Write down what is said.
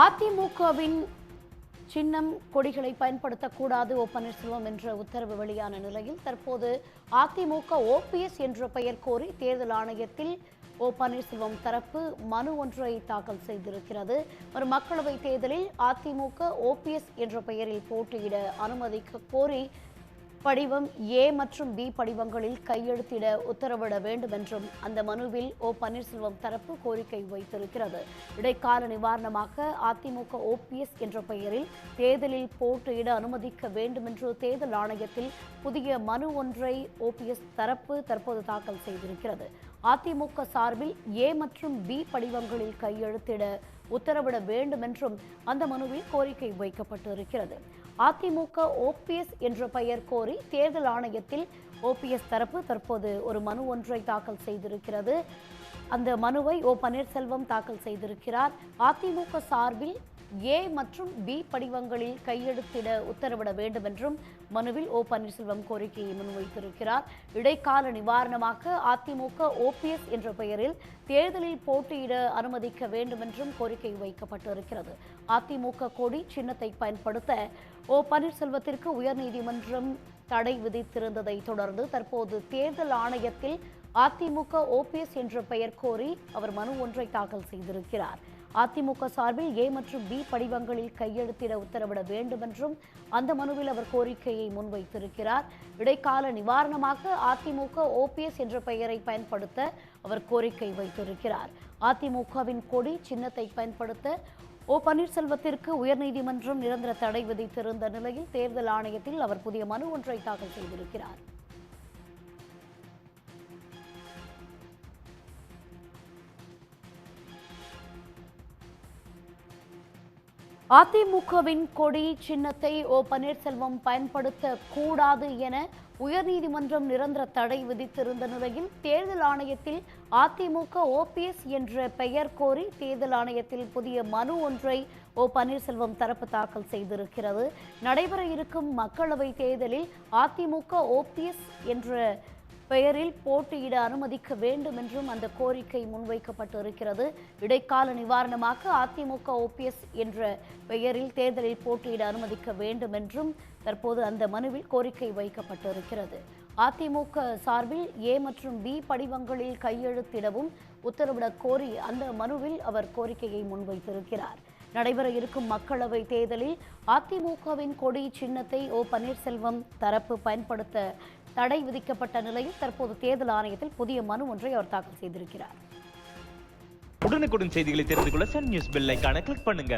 அதிமுகவின் சின்னம் கொடிகளை பயன்படுத்தக்கூடாது ஓ பன்னீர்செல்வம் என்ற உத்தரவு வெளியான நிலையில் தற்போது அதிமுக ஓபிஎஸ் என்ற பெயர் கோரி தேர்தல் ஆணையத்தில் ஓ பன்னீர்செல்வம் தரப்பு மனு ஒன்றை தாக்கல் செய்திருக்கிறது. ஒரு மக்களவைத் தேர்தலில் அதிமுக ஓபிஎஸ் என்ற பெயரில் போட்டியிட அனுமதிக்க கோரி படிவம் ஏ மற்றும் பி படிவங்களில் கையெழுத்திட உத்தரவிட வேண்டும் என்றும் அந்த மனுவில் ஓ பன்னீர்செல்வம் தரப்பு கோரிக்கை வைத்திருக்கிறது. இடைக்கால நிவாரணமாக அதிமுக ஓபிஎஸ் என்ற பெயரில் தேர்தலில் போட்டியிட அனுமதிக்க வேண்டும் என்று தேர்தல் ஆணையத்தில் புதிய மனு ஒன்றை ஓபிஎஸ் தரப்பு தற்போது தாக்கல் செய்திருக்கிறது. அதிமுக சார்பில் ஏ மற்றும் பி படிவங்களில் கையெழுத்திட உத்தரவிட வேண்டும் என்றும் அந்த மனுவில் கோரிக்கை வைக்கப்பட்டிருக்கிறது. அதிமுக ஓபிஎஸ் என்ற பெயர் கோரி தேர்தல் ஆணையத்தில் ஓபிஎஸ் தரப்பு தற்போது ஒரு மனு ஒன்றை தாக்கல் செய்திருக்கிறது. அந்த மனுவை ஓ பன்னீர்செல்வம் தாக்கல் செய்திருக்கிறார். அதிமுக சார்பில் ஏ மற்றும் பி படிவங்களில் கையெழுத்திட உத்தரவிட வேண்டும் என்றும் மனுவில் ஓ பன்னீர்செல்வம் கோரிக்கையை முன்வைத்திருக்கிறார். இடைக்கால நிவாரணமாக அதிமுக ஓபிஎஸ் என்ற பெயரில் தேர்தலில் போட்டியிட அனுமதிக்க வேண்டும் என்றும் கோரிக்கை வைக்கப்பட்டிருக்கிறது. அதிமுக கொடி சின்னத்தை பயன்படுத்த ஓ பன்னீர்செல்வத்திற்கு உயர்நீதிமன்றம் தடை விதித்திருந்ததை தொடர்ந்து தற்போது தேர்தல் ஆணையத்தில் அதிமுக ஓபிஎஸ் என்ற பெயர் கோரி அவர் மனு ஒன்றை தாக்கல் செய்திருக்கிறார். அதிமுக சார்பில் ஏ மற்றும் பி படிவங்களில் கையெழுத்திட உத்தரவிட வேண்டும் என்றும் அந்த மனுவில் அவர் கோரிக்கையை முன்வைத்திருக்கிறார். இடைக்கால நிவாரணமாக அதிமுக ஓபிஎஸ் என்ற பெயரை பயன்படுத்த அவர் கோரிக்கை வைத்திருக்கிறார். அதிமுகவின் கொடி சின்னத்தை பயன்படுத்த ஓ பன்னீர்செல்வத்திற்கு உயர்நீதிமன்றம் நிரந்தர தடை விதித்திருந்த நிலையில் தேர்தல் ஆணையத்தில் அவர் புதிய மனு ஒன்றை தாக்கல் செய்திருக்கிறார். அதிமுகவின் கொடி சின்னத்தை ஓ பன்னீர்செல்வம் பயன்படுத்த கூடாது என உயர்நீதிமன்றம் நிரந்தர தடை விதித்திருந்த நிலையில் தேர்தல் ஆணையத்தில் அதிமுக ஓபிஎஸ் என்ற பெயர் கோரி தேர்தல் ஆணையத்தில் புதிய மனு ஒன்றை ஓ பன்னீர்செல்வம் தரப்பு தாக்கல் செய்திருக்கிறது. நடைபெற இருக்கும் மக்களவை தேர்தலில் அதிமுக ஓபிஎஸ் என்ற பெயரில் போட்டியிட அனுமதிக்க வேண்டும் என்றும் அந்த கோரிக்கை முன்வைக்கப்பட்டு இருக்கிறது இடைக்கால நிவாரணமாக அதிமுக ஓபிஎஸ் என்ற பெயரில் தேர்தலில் போட்டியிட அனுமதிக்க வேண்டும் என்றும் தற்போது அந்த மனுவில் கோரிக்கை வைக்கப்பட்டு இருக்கிறது அதிமுக சார்பில் ஏ மற்றும் பி படிவங்களில் கையெழுத்திடவும் உத்தரவிடக் கோரி அந்த மனுவில் அவர் கோரிக்கையை முன்வைத்திருக்கிறார். நடைபெற இருக்கும் மக்களவை தேர்தலில் அதிமுகவின் கொடி சின்னத்தை ஓ பன்னீர்செல்வம் தரப்பு பயன்படுத்த தடை விதிக்கப்பட்ட நிலையில் தற்போது தேர்தல் ஆணையத்தில் புதிய மனு ஒன்றை அவர் தாக்கல் செய்திருக்கிறார். உடனுக்குடன் செய்திகளை தெரிந்து கொள்ள சன் நியூஸ் பெல் ஐகானை கிளிக் பண்ணுங்க.